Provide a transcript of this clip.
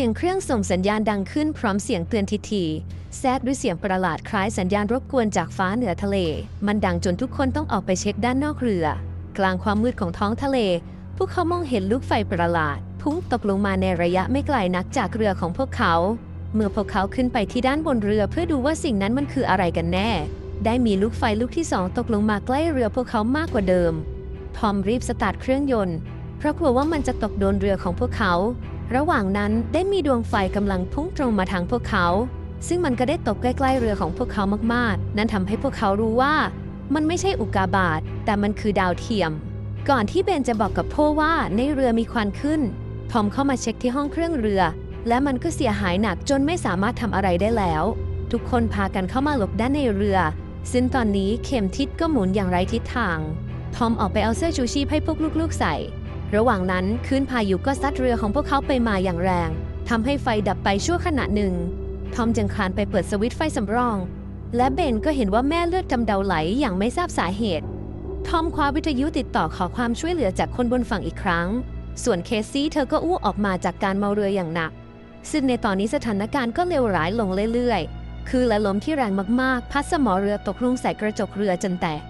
สียงเครื่องส่งสัญญาณดังขึ้นพร้อมเสียงเตือนทีทีแทรกด้วยเสียงประหลาดคล้ายสัญญาณรบกวนจากฟ้าเหนือทะเล มันดังจนทุกคนต้องออกไปเช็คด้านนอกเรือ กลางความมืดของท้องทะเล พวกเขามองเห็นลูกไฟประหลาด พุ่งตกลงมาในระยะไม่ไกลนักจากเรือของพวกเขา เมื่อพวกเขาขึ้นไปที่ด้านบนเรือเพื่อดูว่าสิ่งนั้นมันคืออะไรกันแน่ ได้มีลูกไฟลูกที่สองตกลงมาใกล้เรือพวกเขามากกว่าเดิมทอมรีบสตาร์ทเครื่องยนต์เพราะกลัวว่ามันจะตกโดนเรือของพวกเขา ระหว่างนั้นได้มีดวงไฟกำลังพุ่งตรงมาทางพวกเขา ซึ่งมันก็ได้ตกใกล้ๆเรือของพวกเขามากๆ นั่นทำให้พวกเขารู้ว่า มันไม่ใช่อุกาบาตแต่มันคือดาวเทียม ก่อนที่เบนจะบอกกับพ่อว่าในเรือมีควันขึ้น ทอมเข้ามาเช็คที่ห้องเครื่องเรือ และมันก็เสียหายหนักจนไม่สามารถทำอะไรได้แล้ว ทุกคนพากันเข้ามาหลบด้านในเรือ ซึ่งตอนนี้เข็มทิศก็หมุนอย่างไร้ทิศทาง ทอมออกไปเอาเสื้อชูชีพให้พวกลูกๆใส่ ระหว่างนั้นคลื่นพายุก็ซัดเรือของพวกเขาไปมาอย่างแรงทำให้ไฟดับไปชั่วขณะหนึ่ง ทอมจึงคลานไปเปิดสวิตช์ไฟสำรอง และเบนก็เห็นว่าแม่เลือดกำเดาไหลอย่างไม่ทราบสาเหตุ ทอมคว้าวิทยุติดต่อขอความช่วยเหลือจากคนบนฝั่งอีกครั้ง ส่วนเคซี่เธอก็อู้ออกมาจากการเมาเรืออย่างหนัก ซึ่งในตอนนี้สถานการณ์ก็เลวร้ายลงเรื่อยๆ คือและลมที่แรงมากๆ พัดสมอเรือตกลงใส่กระจกเรือจนแตก